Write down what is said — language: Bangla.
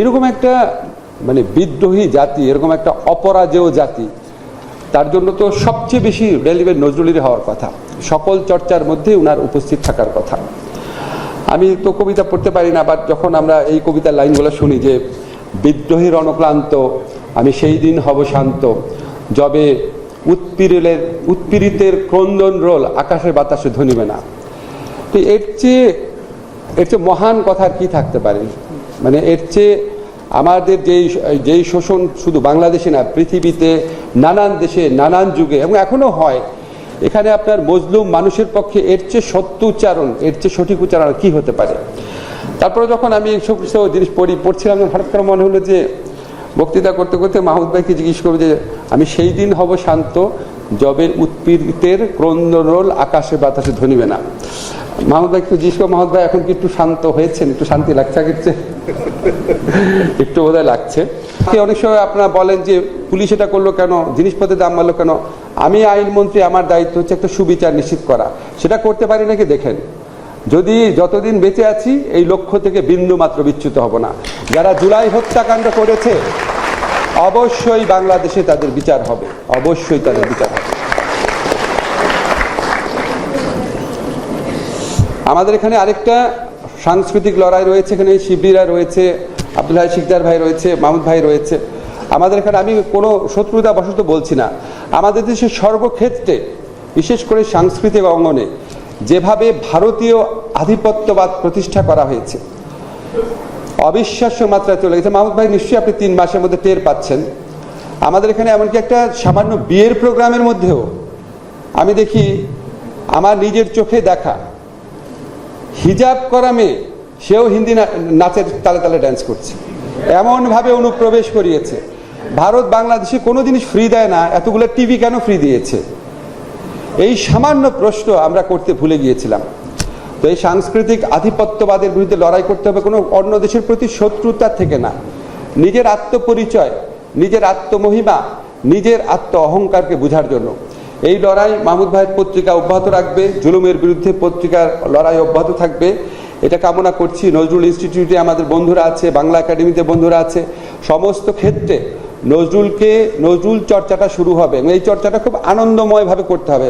এরকম একটা মানে বিদ্রোহী জাতি, এরকম একটা অপরাজেয় জাতি, তার জন্য তো সবচেয়ে বেশি রেলিভেন্ট নজরুলের হওয়ার কথা। সকল চর্চার মধ্যে উনার উপস্থিত থাকার কথা। আমি তো কবিতা পড়তে পারি না বাট যখন আমরা এই কবিতার লাইনগুলো শুনি যে, বিদ্রোহী রণক্লান্ত, আমি সেই দিন হব শান্ত, যবে উৎপীড়িলের উৎপীড়িতের ক্রন্দন রোল আকাশের বাতাসে ধনিবে না। তো এর চেয়ে এর চেয়ে মহান কথা কি থাকতে পারে? মানে এর চেয়ে আমাদের যেই যেই শোষণ শুধু বাংলাদেশে না, পৃথিবীতে নানান দেশে, নানান যুগে, এবং এখনও হয়। এখানে আপনার মজলুম মানুষের পক্ষে এর চেয়ে সত্য উচ্চারণ, এর চেয়ে সঠিক উচ্চারণ কি হতে পারে? তারপরে যখন আমি এইসব কিছু জিনিস পড়ি, পড়ছিলাম, হঠাৎ করে মনে হলো যে, বক্তৃতা করতে করতে মাহমুদ ভাইকে জিজ্ঞেস করব যে, আমি সেই দিন হব শান্ত জবে উৎপীড়িতের ক্রন্দরোল আকাশে বাতাসে ধনিবে না। মাহমুদ একটু জিজ্ঞেস মাহমুদ এখন কি একটু শান্ত হয়েছেন? একটু শান্তি লাগছে আগের একটু বোধহয় লাগছে। অনেক সময় আপনারা বলেন যে পুলিশ এটা করল কেন, জিনিসপত্রের দাম বাড়লো কেন? আমি আইনমন্ত্রী আমার দায়িত্ব হচ্ছে একটা সুবিচার নিশ্চিত করা। সেটা করতে পারি নাকি? দেখেন। যদি যতদিন বেঁচে আছি, এই লক্ষ্য থেকে বিন্দু মাত্র বিচ্যুত হব না। যারা জুলাই হত্যাকাণ্ড করেছে, অবশ্যই বাংলাদেশে তাদের বিচার হবে। অবশ্যই তাদের বিচার হবে। আমাদের এখানে আরেকটা সাংস্কৃতিক লড়াই রয়েছে, এখানে শিবিরা রয়েছে, আব্দুল হাই শিকদার ভাই রয়েছে, মাহমুদ ভাই রয়েছে। আমাদের এখানে আমি কোনো শত্রুতা বশত বলছি না। আমাদের দেশের সর্বক্ষেত্রে, বিশেষ করে সাংস্কৃতিক অঙ্গনে, যেভাবে ভারতীয় আধিপত্যবাদ প্রতিষ্ঠা করা হয়েছে, অবিশ্বাস্য মাত্রায় চলে গেছে। মাহমুদ ভাই, নিশ্চয়ই আপনি তিন মাসের মধ্যে টের পাচ্ছেন। আমাদের এখানে এমনকি একটা সামান্য বিয়ের প্রোগ্রামের মধ্যেও, আমি দেখি আমার নিজের চোখে দেখা হিজাব করা মেয়ে, সেও হিন্দি নাচের তালে তালে ড্যান্স করছে। এমনভাবে অনুপ্রবেশ করিয়েছে। ভারত বাংলাদেশে কোনো জিনিস ফ্রি দেয় না, এতগুলো টিভি কেন ফ্রি দিয়েছে? এই সামান্য প্রশ্ন আমরা করতে ভুলে গিয়েছিলাম। তো এই সাংস্কৃতিক আধিপত্যবাদের বিরুদ্ধে লড়াই করতে হবে, কোনো অন্য দেশের প্রতি শত্রুতা থেকে না। নিজের আত্মপরিচয়, নিজের আত্মমহিমা, নিজের আত্ম অহংকারকে বোঝার জন্য। এই লড়াই মাহমুদ ভাইয়ের পত্রিকা অব্যাহত রাখবে, জুলুমের বিরুদ্ধে পত্রিকার লড়াই অব্যাহত থাকবে। এটা কামনা করছি নজরুল ইনস্টিটিউটে আমাদের বন্ধুরা আছে, বাংলা একাডেমিতে বন্ধুরা আছে। সমস্ত ক্ষেত্রে নজরুলকে, নজরুল চর্চাটা শুরু হবে এবং এই চর্চাটা খুব আনন্দময়ভাবে করতে হবে।